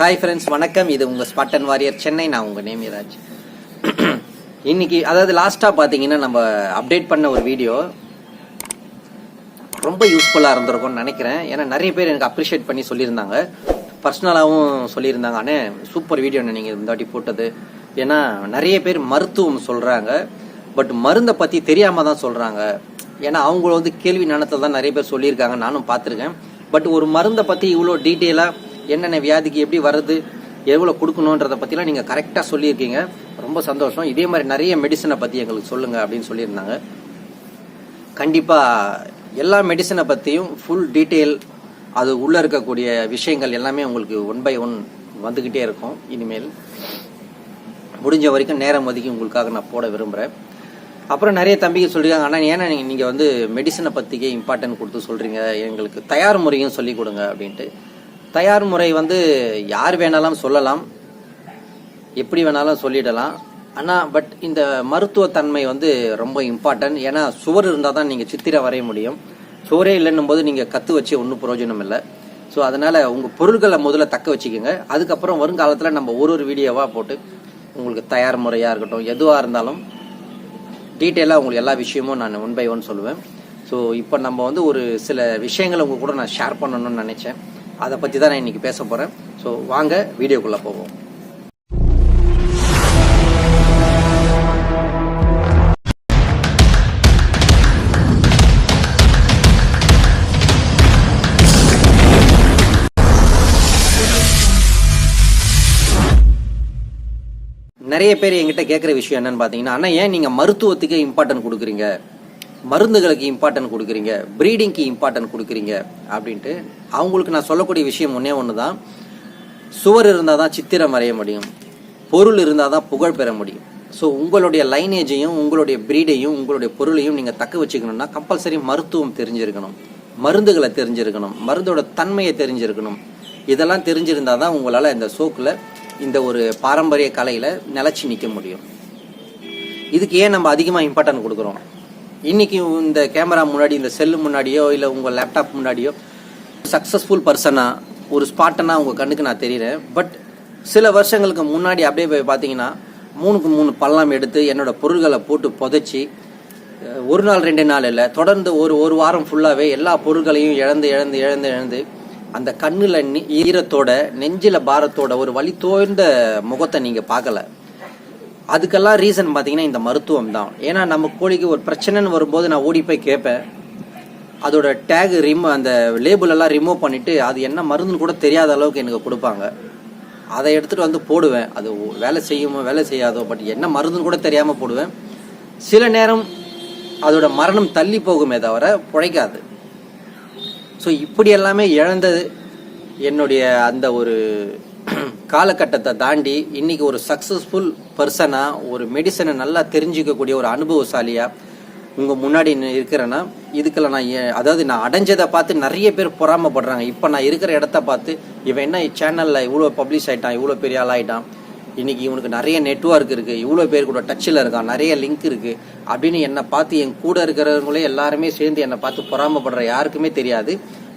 Hi friends வணக்கம். இது உங்கள் ஸ்பாட்டன் வாரியர் சென்னை நான் உங்கள் நேமிராஜ். இன்னைக்கு அதாவது லாஸ்ட்டாக பார்த்தீங்கன்னா நம்ம அப்டேட் பண்ண ஒரு வீடியோ ரொம்ப யூஸ்ஃபுல்லாக இருந்திருக்கும்னு நினைக்கிறேன். ஏன்னா நிறைய பேர் எனக்கு அப்ரிஷியேட் பண்ணி சொல்லியிருந்தாங்க. பர்சனலாகவும் சொல்லியிருந்தாங்க. அண்ணே சூப்பர் வீடியோ நீங்கள் இந்த வாட்டி போட்டது. ஏன்னா நிறைய பேர் மருத்துவம் சொல்கிறாங்க பட் மருந்தை பற்றி தெரியாமல் தான் சொல்கிறாங்க ஏன்னா அவங்கள வந்து கேள்வி ஞானத்தில் தான் நிறைய பேர் சொல்லியிருக்காங்க. நானும் பார்த்துருக்கேன். பட் ஒரு மருந்தை பற்றி இவ்வளோ டீட்டெயிலாக என்னென்ன வியாதிக்கு எப்படி வருது எவ்வளோ கொடுக்கணுன்றதை பற்றிலாம் நீங்கள் கரெக்டாக சொல்லியிருக்கீங்க. ரொம்ப சந்தோஷம். இதே மாதிரி நிறைய மெடிசனை பற்றி எங்களுக்கு சொல்லுங்கள் அப்படின்னு சொல்லியிருந்தாங்க. கண்டிப்பாக எல்லா மெடிசனை பற்றியும் ஃபுல் டீட்டெயில் அது உள்ளே இருக்கக்கூடிய விஷயங்கள் எல்லாமே உங்களுக்கு ஒன் பை ஒன் வந்துக்கிட்டே இருக்கும். இனிமேல் முடிஞ்ச வரைக்கும் நேரம் ஒதுக்கி உங்களுக்காக நான் போட விரும்புகிறேன் அப்புறம் நிறைய தம்பிக்கு சொல்லியிருக்காங்க ஆனால் ஏன்னா நீங்கள் நீங்கள் வந்து மெடிசனை பற்றிக்கே இம்பார்ட்டன்ட் கொடுத்து சொல்கிறீங்க எங்களுக்கு தயார் முறையும் சொல்லிக் கொடுங்க அப்படின்ட்டு. தயார் முறை வந்து யார் வேணாலும் சொல்லலாம். எப்படி வேணாலும் சொல்லிடலாம். ஆனால் பட் இந்த மருத்துவத்தன்மை வந்து ரொம்ப இம்பார்ட்டன்ட் ஏன்னா சுவர் இருந்தால் தான் நீங்கள் சித்திரை வரைய முடியும். சுவரே இல்லைன்னும் போது நீங்கள் கற்று வச்சு ஒன்றும் பிரயோஜனம் இல்லை. ஸோ அதனால் உங்கள் பொருட்களை முதல்ல தக்க வச்சுக்கோங்க. அதுக்கப்புறம் வருங்காலத்தில் நம்ம ஒரு ஒரு வீடியோவாக போட்டு உங்களுக்கு தயார் முறையாக இருக்கட்டும் எதுவாக இருந்தாலும் டீட்டெயிலாக உங்களுக்கு எல்லா விஷயமும் நான் ஒன் பை ஒன் சொல்லுவேன். ஸோ இப்போ நம்ம வந்து ஒரு சில விஷயங்களை உங்கள் கூட நான் ஷேர் பண்ணணும்னு நினச்சேன். அதை பற்றி தான் நான் இன்றைக்கி பேச போகிறேன் ஸோ வாங்க வீடியோக்குள்ளே போவோம். நிறைய பேர் என்கிட்ட கேட்குற விஷயம் என்னன்னு பார்த்தீங்கன்னா ஆனால் ஏன் நீங்கள் மருத்துவத்துக்கு இம்பார்ட்டன்ட் கொடுக்குறீங்க? மருந்துகளுக்கு இம்பார்ட்டன்ட் கொடுக்குறீங்க ப்ரீடிங்க்கு இம்பார்ட்டன்ட் கொடுக்குறீங்க அப்படின்ட்டு அவங்களுக்கு நான் சொல்லக்கூடிய விஷயம் ஒன்றே ஒன்று தான் சுவர் இருந்தால் தான் சித்திரம் வரைய முடியும். பொருள் இருந்தால் தான் புகழ் பெற முடியும். ஸோ உங்களுடைய லைனேஜையும் உங்களுடைய ப்ரீடையும் உங்களுடைய பொருளையும் நீங்கள் தக்க வச்சுக்கணும்னா கம்பல்சரி மருத்துவம் தெரிஞ்சிருக்கணும். மருந்துகளை தெரிஞ்சிருக்கணும். மருந்தோட தன்மையை தெரிஞ்சிருக்கணும். இதெல்லாம் தெரிஞ்சிருந்தால் தான் உங்களால் இந்த சோக்கில் இந்த ஒரு பாரம்பரிய கலையில் நிலச்சி நிற்க முடியும். இதுக்கு ஏன் நம்ம அதிகமாக இம்பார்ட்டன்ட் கொடுக்குறோம்? இன்றைக்கி இந்த கேமரா முன்னாடி இந்த செல்லு முன்னாடியோ இல்லை உங்கள் லேப்டாப் முன்னாடியோ சக்ஸஸ்ஃபுல் பர்சனாக ஒரு ஸ்பாட்டனாக உங்கள் கண்ணுக்கு நான் தெரிகிறேன் பட் சில வருஷங்களுக்கு முன்னாடி அப்படியே போய் பார்த்தீங்கன்னா மூணுக்கு மூணு பள்ளம் எடுத்து என்னோடய பொருள்களை போட்டு புதைச்சி ஒரு நாள் ரெண்டு நாள் இல்லை தொடர்ந்து ஒரு ஒரு வாரம் ஃபுல்லாகவே எல்லா பொருட்களையும் இழந்து இழந்து இழந்து இழந்து அந்த கண்ணில் ஈரத்தோட நெஞ்சில பாரத்தோட ஒரு வழி தோய்ந்த முகத்தை நீங்கள் பார்க்கல. அதுக்கெல்லாம் ரீசன் பார்த்தீங்கன்னா இந்த மருத்துவம் தான் ஏன்னா நம்ம கோழிக்கு ஒரு பிரச்சனைன்னு வரும்போது நான் ஓடி போய் கேட்பேன். அதோட டேக் ரிமூவ் அந்த லேபிள் எல்லாம் ரிமூவ் பண்ணிவிட்டு அது என்ன மருந்துன்னு கூட தெரியாத அளவுக்கு எனக்கு கொடுப்பாங்க. அதை எடுத்துட்டு வந்து போடுவேன். அது வேலை செய்யுமோ வேலை செய்யாதோ பட் என்ன மருந்துன்னு கூட தெரியாமல் போடுவேன். சில நேரம் அதோட மரணம் தள்ளி போகுமே தவிர பிழைக்காது. ஸோ இப்படி எல்லாமே இழந்தது என்னுடைய அந்த ஒரு காலகட்டத்தை தாண்டி இன்னைக்கு ஒரு சக்ஸஸ்ஃபுல் பர்சனாக ஒரு மெடிசனை நல்லா தெரிஞ்சுக்கக்கூடிய ஒரு அனுபவசாலியாக உங்கள் முன்னாடி இருக்கிறேன்னா இதுக்கெல்லாம் நான் ஏ- அதாவது நான் அடைஞ்சதை பார்த்து நிறைய பேர் பொறாமப்படுறாங்க. இப்போ நான் இருக்கிற இடத்த பார்த்து இவன் என்ன சேனலில் இவ்வளோ பப்ளிஷ் ஆகிட்டான் இவ்வளோ பெரிய ஆள் ஆயிட்டான். இன்னைக்கு இவனுக்கு நிறைய நெட்வொர்க் இருக்குது இவ்வளோ பேர் கூட டச்சில் இருக்கான் நிறைய லிங்க் இருக்குது அப்படின்னு என்னை பார்த்து என் கூட இருக்கிறவங்களே எல்லாருமே சேர்ந்து என்னை பார்த்து பொறாமப்படுற யாருக்குமே தெரியாது.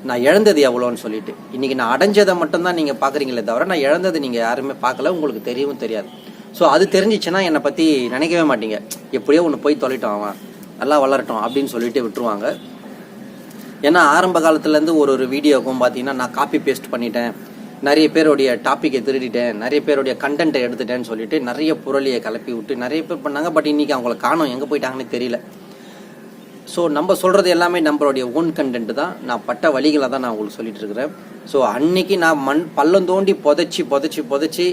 நான் இழந்தது எவ்வளோன்னு சொல்லிட்டு. இன்னைக்கு நான் அடைஞ்சதை மட்டும்தான் நீங்கள் பார்க்குறீங்களே தவிர நான் இழந்தது நீங்கள் யாருமே பார்க்கல உங்களுக்கு தெரியவும் தெரியாது. ஸோ அது தெரிஞ்சிச்சுன்னா என்னை பற்றி நினைக்கவே மாட்டீங்க. எப்படியோ ஒன்று போய் தொலைட்டோம் அவன். நல்லா வளரட்டும் அப்படின்னு சொல்லிட்டு விட்டுருவாங்க. ஏன்னா ஆரம்ப காலத்துலேருந்து ஒரு ஒரு வீடியோக்கும் பார்த்தீங்கன்னா நான் காப்பி பேஸ்ட் பண்ணிட்டேன். நிறைய பேருடைய டாப்பிக்கை திருடிட்டேன். நிறைய பேருடைய கண்டென்ட்டை எடுத்துட்டேன்னு சொல்லிட்டு நிறைய புரளியை கலப்பி விட்டு நிறைய பேர் பண்ணாங்க. பட் இன்னைக்கு அவங்கள காணோம். எங்கே போயிட்டாங்கன்னு தெரியல. ஸோ நம்ம சொல்கிறது எல்லாமே நம்மளுடைய ஓன் கண்டென்ட் தான். நான் பட்ட வழிகளை தான் நான் உங்களுக்கு சொல்லிட்டு இருக்கிறேன். ஸோ அன்னைக்கு நான் மண் பள்ளம் தோண்டி புதைச்சி புதைச்சி புதைச்சி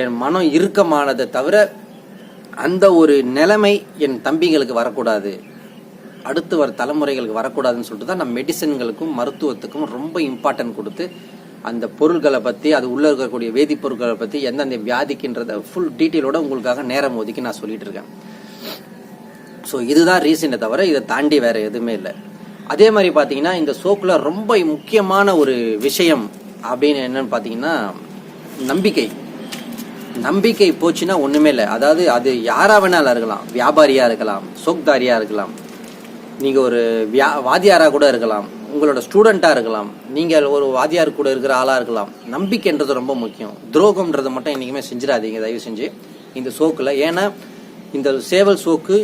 என் மனம் இறுக்கமானதை தவிர அந்த ஒரு நிலைமை என் தம்பிங்களுக்கு வரக்கூடாது. அடுத்து வர தலைமுறைகளுக்கு வரக்கூடாதுன்னு சொல்லிட்டு தான் நான் மெடிசன்களுக்கும் மருத்துவத்துக்கும் ரொம்ப இம்பார்ட்டன்ட் கொடுத்து அந்த பொருள்களை பற்றி அது உள்ளே இருக்கக்கூடிய வேதிப்பொருட்களை பற்றி எந்தெந்த வியாதிக்குன்றத ஃபுல் டீட்டெயிலோட உங்களுக்காக நேரம் ஒதுக்கி நான் சொல்லிட்டு இருக்கேன். ஸோ இதுதான் ரீசனை தவிர இதை தாண்டி வேற எதுவுமே இல்லை. அதே மாதிரி பார்த்தீங்கன்னா இந்த சோக்கில் ரொம்ப முக்கியமான ஒரு விஷயம் அப்படின்னு என்னன்னு பார்த்தீங்கன்னா நம்பிக்கை. நம்பிக்கை போச்சுன்னா ஒன்றுமே இல்லை. அதாவது அது யாராக வேணாலும் இருக்கலாம். வியாபாரியாக இருக்கலாம் சோக்தாரியாக இருக்கலாம். நீங்கள் ஒரு வியா வாதியாராக கூட இருக்கலாம். உங்களோட ஸ்டூடெண்ட்டாக இருக்கலாம். நீங்கள் ஒரு வாத்தியார் கூட இருக்கிற ஆளாக இருக்கலாம். நம்பிக்கைன்றது ரொம்ப முக்கியம். துரோகம்ன்றது மட்டும் என்றைக்குமே செஞ்சிடாதீங்க. தயவு செஞ்சு இந்த சோக்கில் ஏன்னா இந்த சேவல் சோக்கு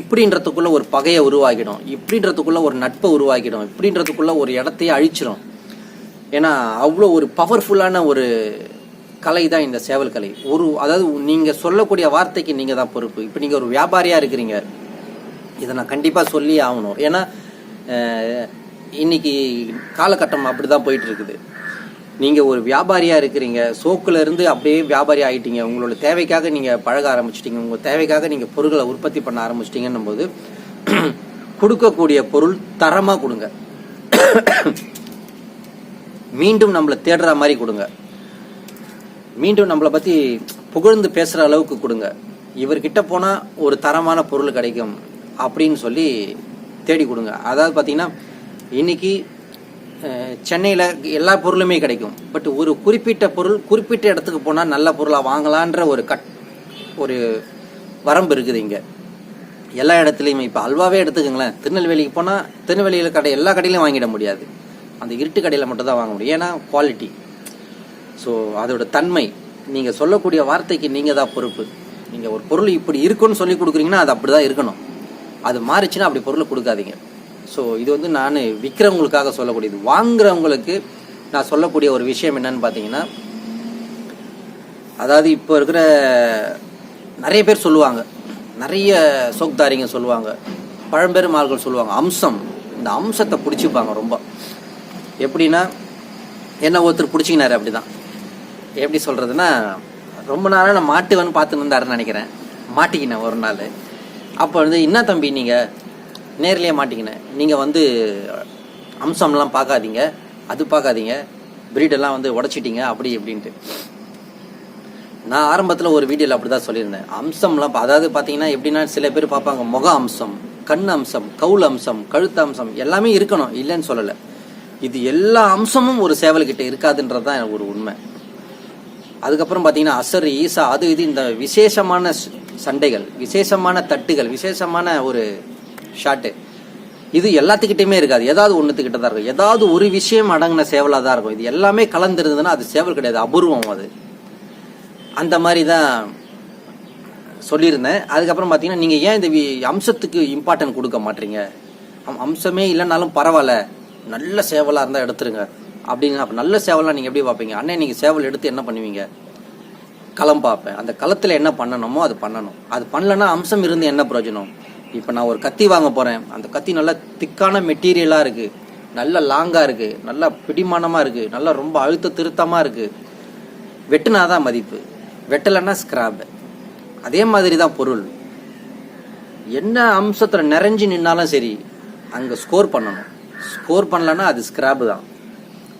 இப்படின்றதுக்குள்ளே ஒரு பகையை உருவாக்கிடும். இப்படின்றதுக்குள்ளே ஒரு நட்பை உருவாக்கிடும். இப்படின்றதுக்குள்ளே ஒரு இடத்தையே அழிச்சிடும் ஏன்னா அவ்வளோ ஒரு பவர்ஃபுல்லான ஒரு கலை தான் இந்த சேவல் கலை. ஒரு அதாவது நீங்கள் சொல்லக்கூடிய வார்த்தைக்கு நீங்கள் தான் பொறுப்பு. இப்போ நீங்கள் ஒரு வியாபாரியாக இருக்கிறீங்க. இதை நான் கண்டிப்பாக சொல்லி ஆகணும். ஏன்னா இன்னைக்கு காலகட்டம் அப்படி தான் போயிட்டு இருக்குது. நீங்கள் ஒரு வியாபாரியாக இருக்கிறீங்க சோக்குலேருந்து அப்படியே வியாபாரி ஆகிட்டீங்க உங்களோட தேவைக்காக நீங்கள் பழக ஆரம்பிச்சிட்டிங்க உங்கள் தேவைக்காக நீங்கள் பொருட்களை உற்பத்தி பண்ண ஆரம்பிச்சிட்டிங்கன்னும் போது கொடுக்கக்கூடிய பொருள் தரமாக கொடுங்க. மீண்டும் நம்மளை தேடுற மாதிரி கொடுங்க. மீண்டும் நம்மளை பற்றி புகழ்ந்து பேசுகிற அளவுக்கு கொடுங்க. இவர்கிட்ட போனால் ஒரு தரமான பொருள் கிடைக்கும் அப்படின்னு சொல்லி தேடி கொடுங்க. அதாவது பார்த்தீங்கன்னா இன்னைக்கு சென்னையில் எல்லா பொருளுமே கிடைக்கும். பட் ஒரு குறிப்பிட்ட பொருள் குறிப்பிட்ட இடத்துக்கு போனால் நல்ல பொருளாக வாங்கலான்ற ஒரு கட் ஒரு வரம்பு இருக்குது இங்கே. எல்லா இடத்துலையுமே இப்போ அல்வாவே எடுத்துக்கோங்களேன். திருநெல்வேலிக்கு போனால் திருநெல்வேலியில் கடை எல்லா கடையிலையும் வாங்கிட முடியாது. அந்த இருட்டு கடையில் மட்டும்தான் வாங்க முடியும். ஏன்னா குவாலிட்டி ஸோ அதோட தன்மை. நீங்கள் சொல்லக்கூடிய வார்த்தைக்கு நீங்கள் தான் பொறுப்பு. நீங்கள் ஒரு பொருள் இப்படி இருக்குன்னு சொல்லி கொடுக்குறீங்கன்னா அது அப்படி தான் இருக்கணும். அது மாறிச்சுன்னா அப்படி பொருளை கொடுக்காதீங்க. ஸோ இது வந்து நான் விற்கிறவங்களுக்காக சொல்லக்கூடியது. வாங்குறவங்களுக்கு நான் சொல்லக்கூடிய ஒரு விஷயம் என்னன்னு பார்த்தீங்கன்னா அதாவது இப்போ இருக்கிற நிறைய பேர் சொல்லுவாங்க. நிறைய சோக்தாரிங்க சொல்லுவாங்க. பழம்பெரும் ஆள்கள் சொல்லுவாங்க. அம்சம். இந்த அம்சத்தை பிடிச்சிப்பாங்க ரொம்ப. எப்படின்னா என்ன ஒருத்தர் பிடிச்சிக்கினாரு அப்படிதான். எப்படி சொல்கிறதுன்னா ரொம்ப நாளாக நான் மாட்டுவேன்னு பார்த்துன்னு இருந்தாருன்னு நினைக்கிறேன். மாட்டிக்கினேன் ஒரு நாள். அப்போ வந்து என்ன தம்பி நீங்கள் நேர்லேயே மாட்டிக்கினேன். நீங்கள் வந்து அம்சம்லாம் பார்க்காதீங்க. அது பார்க்காதீங்க. பிரீடெல்லாம் வந்து உடச்சிட்டிங்க அப்படி இப்படின்ட்டு. நான் ஆரம்பத்தில் ஒரு வீடியோவில் அப்படி தான் சொல்லியிருந்தேன். அம்சம்லாம் அதாவது பார்த்தீங்கன்னா எப்படின்னா சில பேர் பார்ப்பாங்க முக அம்சம் கண் அம்சம் கவுல் அம்சம் கழுத்து அம்சம் எல்லாமே இருக்கணும். இல்லைன்னு சொல்லலை. இது எல்லா அம்சமும் ஒரு சேவல்கிட்ட இருக்காதுன்றது தான் ஒரு உண்மை. அதுக்கப்புறம் பார்த்தீங்கன்னா அசர் ஈசா அது இது இந்த விசேஷமான சண்டைகள் விசேஷமான தட்டுகள் விசேஷமான ஒரு ஷாட்டு. இது எல்லாத்துக்கிட்டையுமே இருக்காது. ஏதாவது ஒன்றுத்துக்கிட்ட தான் இருக்கும். ஏதாவது ஒரு விஷயம் அடங்கின சேவலாக தான் இருக்கும். இது எல்லாமே கலந்துருந்ததுன்னா அது சேவல் கிடையாது. அபூர்வம் அது. அந்த மாதிரி தான் சொல்லியிருந்தேன். அதுக்கப்புறம் பார்த்தீங்கன்னா நீங்கள் ஏன் இந்த வி- அம்சத்துக்கு இம்பார்ட்டன்ட் கொடுக்க மாட்டீங்க? அம்சமே இல்லைனாலும் பரவாயில்ல. நல்ல சேவலாக இருந்தால் எடுத்துருங்க. அப்படின்னு அப்போ நல்ல சேவலாம் நீங்கள் எப்படி பார்ப்பீங்க? அண்ணே நீங்கள் சேவல் எடுத்து என்ன பண்ணுவீங்க? களம் பார்ப்பேன். அந்த களத்தில் என்ன பண்ணணுமோ அது பண்ணணும். அது பண்ணலன்னா அம்சம் இருந்து என்ன பிரயோஜனம்? இப்போ நான் ஒரு கத்தி வாங்க போகிறேன் அந்த கத்தி நல்லா திக்கான மெட்டீரியலாக இருக்குது நல்ல லாங்காக இருக்குது நல்லா பிடிமானமாக இருக்குது நல்லா ரொம்ப அழுத்த திருத்தமாக இருக்குது வெட்டுனாதான் மதிப்பு. வெட்டலைன்னா ஸ்கிராப்பு அதே மாதிரி தான் பொருள். என்ன அம்சத்தில் நிறைஞ்சு நின்னாலும் சரி அங்கே ஸ்கோர் பண்ணணும். ஸ்கோர் பண்ணலன்னா அது ஸ்க்ராப்பு தான்.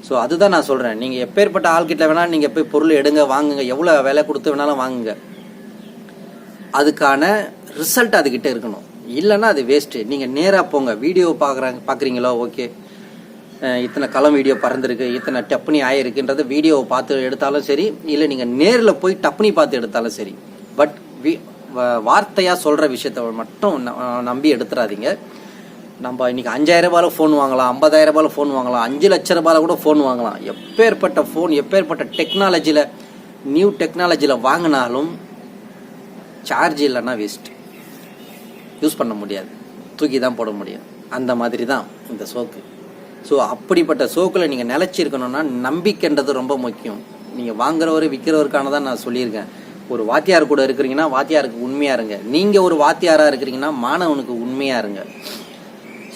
ஸோ அதுதான் நான் சொல்கிறேன் நீங்கள் எப்பேற்பட்ட ஆள்கிட்ட வேணால் நீங்கள் போய் பொருள் எடுங்க வாங்குங்க. எவ்வளோ விலை கொடுத்து வேணாலும் வாங்குங்க. அதுக்கான ரிசல்ட் அதுக்கிட்ட இருக்கணும். இல்லைன்னா அது வேஸ்ட்டு நீங்கள் நேராக போங்க. வீடியோ பார்க்குறாங்க பார்க்குறீங்களோ? ஓகே இத்தனை களம் வீடியோ பறந்துருக்கு இத்தனை டப்னி ஆயிருக்குன்றது வீடியோவை பார்த்து எடுத்தாலும் சரி இல்லை நீங்கள் நேரில் போய் டப்னி பார்த்து எடுத்தாலும் சரி. பட் வி வார்த்தையாக சொல்கிற விஷயத்த மட்டும் ந- நம்பி எடுத்துடாதீங்க நம்ம இன்றைக்கி அஞ்சாயிரம் ரூபாயில் ஃபோன் வாங்கலாம் ஐம்பதாயிரம் ரூபாயில் ஃபோன் வாங்கலாம் அஞ்சு லட்ச ரூபாயில் கூட ஃபோன் வாங்கலாம். எப்பேற்பட்ட ஃபோன் எப்பேற்பட்ட டெக்னாலஜியில் நியூ டெக்னாலஜியில் வாங்கினாலும் சார்ஜ் இல்லைன்னா வேஸ்ட்டு யூஸ் பண்ண முடியாது. தூக்கி தான் போட முடியும். அந்த மாதிரி தான் இந்த சோக்கு. ஸோ அப்படிப்பட்ட சோக்கில் நீங்கள் நிலச்சிருக்கணும்னா நம்பிக்கைன்றது ரொம்ப முக்கியம். நீங்கள் வாங்குறவர் விற்கிறவருக்கான தான் நான் சொல்லியிருக்கேன். ஒரு வாத்தியார் கூட இருக்கிறீங்கன்னா வாத்தியாருக்கு உண்மையாக இருங்க. நீங்கள் ஒரு வாத்தியாராக இருக்கிறீங்கன்னா மாணவனுக்கு உண்மையாக இருங்க.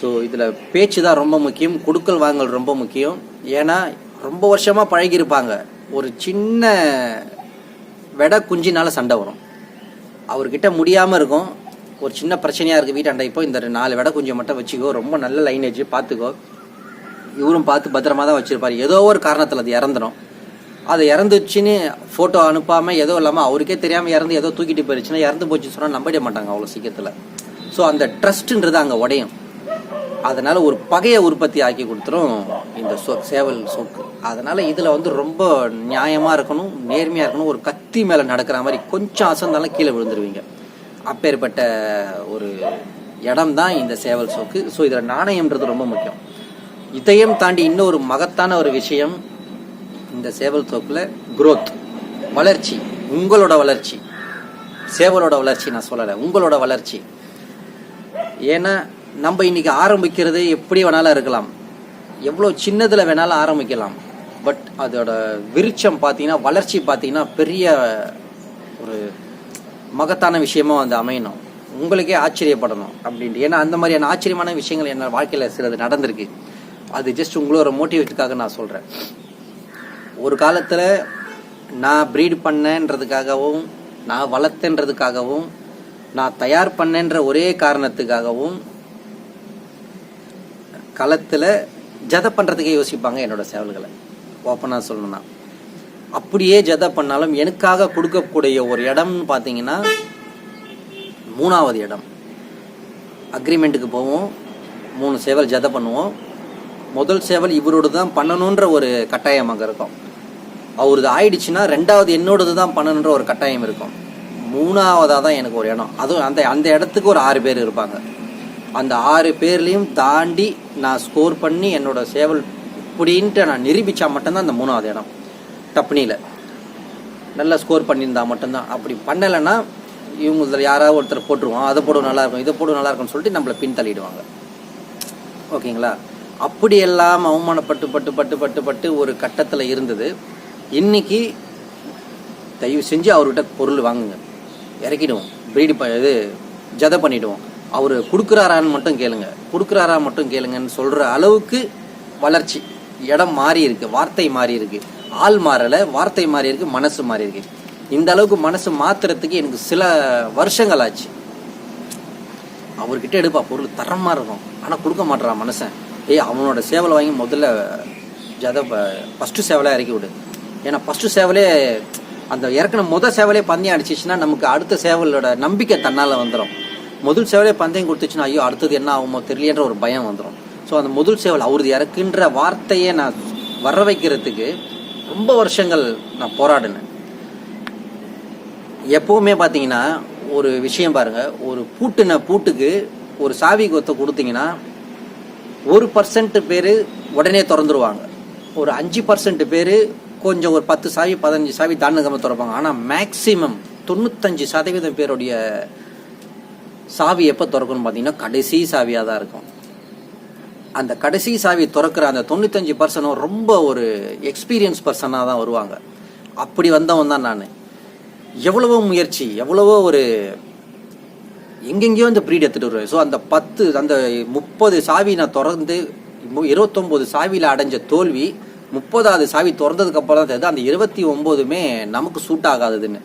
ஸோ இதில் பேச்சு தான் ரொம்ப முக்கியம். கொடுக்கல் வாங்கல் ரொம்ப முக்கியம். ஏன்னா ரொம்ப வருஷமாக பழகியிருப்பாங்க. ஒரு சின்ன வெடை குஞ்சினால சண்டை வரும். அவர்கிட்ட முடியாமல் இருக்கும். ஒரு சின்ன பிரச்சனையாக இருக்குது வீட்டாண்ட இப்போ இந்த நாலு வெடை கொஞ்சம் மட்டும் வச்சுக்கோ. ரொம்ப நல்ல லைனேஜ் பார்த்துக்கோ இவரும் பார்த்து பத்திரமா தான் வச்சுருப்பார். ஏதோ ஒரு காரணத்தில் அது இறந்துடும் அது இறந்துச்சுன்னு ஃபோட்டோ அனுப்பாமல் ஏதோ இல்லாமல் அவருக்கே தெரியாமல் இறந்து ஏதோ தூக்கிட்டு போயிடுச்சுன்னா இறந்து போச்சுன்னு சொன்னால் நம்பிட மாட்டாங்க அவ்வளோ சீக்கிரத்தில். ஸோ அந்த ட்ரஸ்ட்டுன்றது அங்கே உடையும். அதனால் ஒரு பகையை உற்பத்தி ஆக்கி கொடுத்துரும் இந்த சோ சேவல் சோக்கு. அதனால் இதில் வந்து ரொம்ப நியாயமாக இருக்கணும் நேர்மையாக இருக்கணும். ஒரு கத்தி மேலே நடக்கிற மாதிரி கொஞ்சம் அசந்தாலும் கீழே விழுந்துருவீங்க. அப்பேற்பட்ட ஒரு இடம் தான் இந்த சேவல் சோக்கு. ஸோ இதில் நாணயம்ன்றது ரொம்ப முக்கியம். இதையும் தாண்டி இன்னொரு மகத்தான ஒரு விஷயம் இந்த சேவல் சோக்கில் குரோத் வளர்ச்சி உங்களோட வளர்ச்சி. சேவலோட வளர்ச்சி நான் சொல்லலை உங்களோட வளர்ச்சி. ஏன்னா நம்ம இன்னைக்கு ஆரம்பிக்கிறது எப்படி வேணாலும் இருக்கலாம். எவ்வளோ சின்னதில் வேணாலும் ஆரம்பிக்கலாம். பட் அதோட விருட்சம் பார்த்தீங்கன்னா வளர்ச்சி பார்த்தீங்கன்னா பெரிய ஒரு மகத்தான விஷயமா வந்து அமையணும். உங்களுக்கே ஆச்சரியப்படணும் அப்படின்ட்டு. ஏன்னா அந்த மாதிரியான ஆச்சரியமான விஷயங்கள் என்ன வாழ்க்கையில் சிலது நடந்திருக்கு. அது ஜஸ்ட் உங்களோட மோட்டிவேட்டுக்காக நான் சொல்கிறேன் ஒரு காலத்தில் நான் ப்ரீட் பண்ணேன்றதுக்காகவும் நான் வளர்த்தேன்றதுக்காகவும் நான் தயார் பண்ணேன்ற ஒரே காரணத்துக்காகவும் களத்தில் ஜதை பண்ணுறதுக்கே யோசிப்பாங்க என்னோட சேவல்களை. ஓப்பனாக சொல்லணும்னா. அப்படியே ஜத பண்ணாலும் எனக்காக கொடுக்கக்கூடிய ஒரு இடம்னு பார்த்தீங்கன்னா மூணாவது இடம். அக்ரிமெண்ட்டுக்கு போவோம். மூணு சேவல் ஜதை பண்ணுவோம். முதல் சேவல் இவரோடு தான் பண்ணணுன்ற ஒரு கட்டாயம் அங்கே இருக்கும். அவரது ஆயிடுச்சுன்னா ரெண்டாவது என்னோடது தான் பண்ணணுன்ற ஒரு கட்டாயம் இருக்கும். மூணாவதாக தான் எனக்கு ஒரு இடம். அதுவும் அந்த அந்த இடத்துக்கு ஒரு ஆறு பேர் இருப்பாங்க. அந்த ஆறு பேர்லேயும் தாண்டி நான் ஸ்கோர் பண்ணி என்னோட சேவல் இப்படின்ட்டு நான் நிரூபித்தா மட்டும்தான் அந்த மூணாவது இடம். டப்னியில் நல்லா ஸ்கோர் பண்ணியிருந்தா மட்டும்தான். அப்படி பண்ணலைன்னா இவங்க இதில் யாராவது ஒருத்தர் போட்டுருவோம் அதை போடுவோம் நல்லாயிருக்கும் இதை போடுவோம் நல்லாயிருக்கும்னு சொல்லிட்டு நம்மளை பின் தள்ளிடுவாங்க ஓகேங்களா அப்படியெல்லாம் அவமானப்பட்டு பட்டு பட்டு பட்டு பட்டு ஒரு கட்டத்தில் இருந்தது. இன்னைக்கு தயவு செஞ்சு அவர்கிட்ட பொருள் வாங்குங்க. இறக்கிடுவோம். ப்ரீடு ப இது ஜதை பண்ணிவிடுவோம் அவர் கொடுக்குறாரான்னு மட்டும் கேளுங்க. கொடுக்குறாரா மட்டும் கேளுங்கன்னு சொல்கிற அளவுக்கு வளர்ச்சி இடம் மாறி இருக்குது வார்த்தை மாறி இருக்குது ஆள் மாறலை வார்த்தை மாறி இருக்கு மனசு மாறி இருக்கு. இந்த அளவுக்கு மனசு மாத்துறதுக்கு எனக்கு சில வருஷங்கள் ஆச்சு. அவர்கிட்ட எடுப்பா பொருள் தரமாக இருக்கும். ஆனால் கொடுக்க மாட்டான் மனுஷன். ஏய் அவனோட சேவலை வாங்கி முதல்ல ஜத ஃபஸ்ட்டு சேவலாக இறக்கி விடு. ஏன்னா ஃபஸ்ட்டு சேவலே அந்த இறக்குன முத சேவலே பந்தயம் அடிச்சிச்சுன்னா நமக்கு அடுத்த சேவலோட நம்பிக்கை தன்னால் வந்துடும் முதல் சேவலே பந்தயம் கொடுத்துச்சுன்னா ஐயோ அடுத்தது என்ன ஆகுமோ தெரியலன்ற ஒரு பயம் வந்துடும் ஸோ அந்த முதல் சேவல் அவரது இறக்குன்ற வார்த்தையை நான் வர வைக்கிறதுக்கு ரொம்ப வருஷங்கள் நான் போராடினேன். எப்போவுமே பார்த்தீங்கன்னா ஒரு விஷயம் பாருங்கள் ஒரு பூட்டின பூட்டுக்கு ஒரு சாவி கொத்தை கொடுத்தீங்கன்னா ஒரு பர்சன்ட் பேர் உடனே திறந்துருவாங்க. ஒரு அஞ்சு பர்சன்ட் பேர் கொஞ்சம் ஒரு பத்து சாவி பதினஞ்சு சாவி தாண்டுகமாக திறப்பாங்க. ஆனால் மேக்சிமம் தொண்ணூத்தஞ்சு சதவீதம் பேருடைய சாவி எப்போ திறக்கணும்னு பார்த்தீங்கன்னா கடைசி சாவியாக தான் இருக்கும். அந்த கடைசி சாவி திறக்கிற அந்த தொண்ணூத்தஞ்சு பர்சனும் ரொம்ப ஒரு எக்ஸ்பீரியன்ஸ் பர்சனாக தான் வருவாங்க. அப்படி வந்தவன் தான் நான். எவ்வளவோ முயற்சி எவ்வளவோ ஒரு எங்கெங்கேயோ இந்த ப்ரீட் எடுத்துகிட்டு வருவேன் ஸோ அந்த பத்து அந்த முப்பது சாவி நான் திறந்து இருபத்தொம்போது சாவியில் அடைஞ்ச தோல்வி முப்பதாவது சாவி திறந்ததுக்கு அப்புறம் தான் தெரியுது அந்த இருபத்தி ஒம்போதுமே நமக்கு சூட் ஆகாததுன்னு.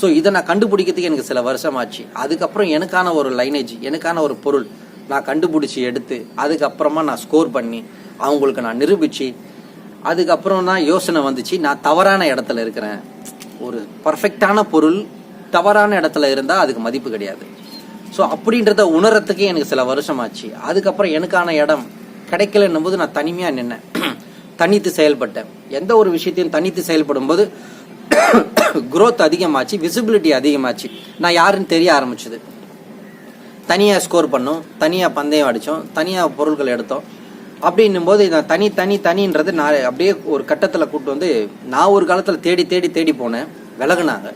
ஸோ இதை நான் கண்டுபிடிக்கிறதுக்கு எனக்கு சில வருஷம் ஆச்சு. அதுக்கப்புறம் எனக்கான ஒரு லைனேஜ் எனக்கான ஒரு பொருள் நான் கண்டுபிடிச்சி எடுத்து அதுக்கப்புறமா நான் ஸ்கோர் பண்ணி அவங்களுக்கு நான் நிரூபிச்சு அதுக்கப்புறம் தான் யோசனை வந்துச்சு நான் தவறான இடத்துல இருக்கிறேன். ஒரு பர்ஃபெக்டான பொருள் தவறான இடத்துல இருந்தால் அதுக்கு மதிப்பு கிடையாது. ஸோ அப்படின்றத உணரத்துக்கு எனக்கு சில வருஷம் ஆச்சு அதுக்கப்புறம் எனக்கான இடம் கிடைக்கலன்னும் போது நான் தனிமையாக நின்னேன். தனித்து செயல்பட்டேன். எந்த ஒரு விஷயத்தையும் தனித்து செயல்படும் போது குரோத் அதிகமாச்சு விசிபிலிட்டி அதிகமாச்சு. நான் யாருன்னு தெரிய ஆரம்பிச்சது. தனியாக ஸ்கோர் பண்ணோம். தனியாக பந்தயம் அடித்தோம் தனியாக பொருட்கள் எடுத்தோம். அப்படின்னும் போது நான் தனி தனி தனின்றது நான் அப்படியே ஒரு கட்டத்தில் கூட்டு வந்து நான் ஒரு காலத்தில் தேடி தேடி தேடி போனேன். விலகுனாங்க.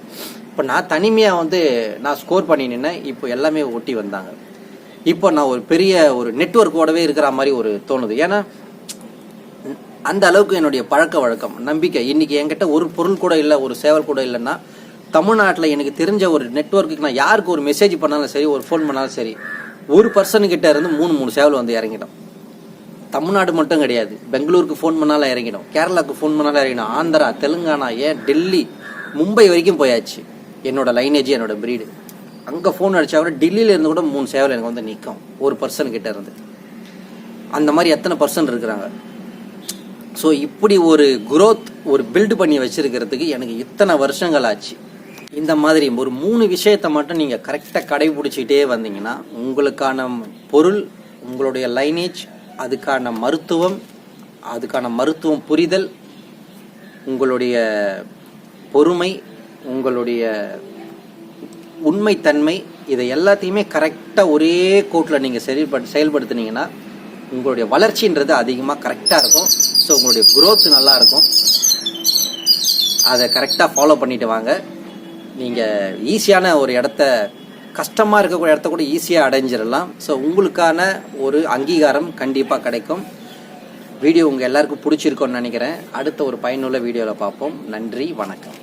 இப்போ நான் தனிமையாக வந்து நான் ஸ்கோர் பண்ணி நின்னேன். இப்போ எல்லாமே ஒட்டி வந்தாங்க. இப்போ நான் ஒரு பெரிய ஒரு நெட்ஒர்க்கோடவே இருக்கிற மாதிரி ஒரு தோணுது. ஏன்னா அந்த அளவுக்கு என்னுடைய பழக்க வழக்கம் நம்பிக்கை. இன்னைக்கு என்கிட்ட ஒரு பொருள் கூட இல்லை ஒரு சேவல் கூட இல்லைன்னா தமிழ்நாட்டில் எனக்கு தெரிஞ்ச ஒரு நெட்ஒர்க்குக்கு நான் யாருக்கு ஒரு மெசேஜ் பண்ணாலும் சரி ஒரு ஃபோன் பண்ணாலும் சரி ஒரு பர்சன்கிட்ட இருந்து மூணு மூணு சேவல் வந்து இறங்கிடும். தமிழ்நாடு மட்டும் கிடையாது. பெங்களூருக்கு ஃபோன் பண்ணாலும் இறங்கிடும். கேரளாவுக்கு ஃபோன் பண்ணாலும் இறங்கிடும். ஆந்திரா தெலுங்கானா ஏன் டெல்லி மும்பை வரைக்கும் போயாச்சு. என்னோட லைனேஜ் என்னோட பிரீடு அங்கே ஃபோன் அடித்தா கூட டெல்லியிலேருந்து கூட மூணு சேவல் எனக்கு வந்து நிற்கும் ஒரு பர்சன்கிட்ட இருந்து. அந்த மாதிரி எத்தனை பர்சன் இருக்கிறாங்க? ஸோ இப்படி ஒரு குரோத் ஒரு பில்டு பண்ணி வச்சுருக்கிறதுக்கு எனக்கு இத்தனை வருஷங்கள் ஆச்சு. இந்த மாதிரி ஒரு மூணு விஷயத்தை மட்டும் நீங்கள் கரெக்டாக கடைபிடிச்சிட்டே வந்தீங்கன்னா உங்களுக்கான பொருள் உங்களுடைய லைனேஜ் அதுக்கான மருத்துவம் அதுக்கான மருத்துவம் புரிதல் உங்களுடைய பொறுமை உங்களுடைய உண்மைத்தன்மை இதை எல்லாத்தையுமே கரெக்டாக ஒரே கோட்டில் நீங்கள் செயல்படு செயல்படுத்துனீங்கன்னா உங்களுடைய வளர்ச்சின்றது அதிகமாக கரெக்டாக இருக்கும். ஸோ உங்களுடைய குரோத் நல்லா இருக்கும். அதை கரெக்டாக ஃபாலோ பண்ணிவிட்டு வாங்க. நீங்கள் ஈஸியான ஒரு இடத்த கஷ்டமாக இருக்கக்கூடிய இடத்த கூட ஈஸியாக அடைஞ்சிடலாம். ஸோ உங்களுக்கான ஒரு அங்கீகாரம் கண்டிப்பாக கிடைக்கும். வீடியோ உங்கள் எல்லாருக்கும் பிடிச்சிருக்கோன்னு நினைக்கிறேன். அடுத்த ஒரு பயனுள்ள வீடியோவில் பார்ப்போம். நன்றி வணக்கம்.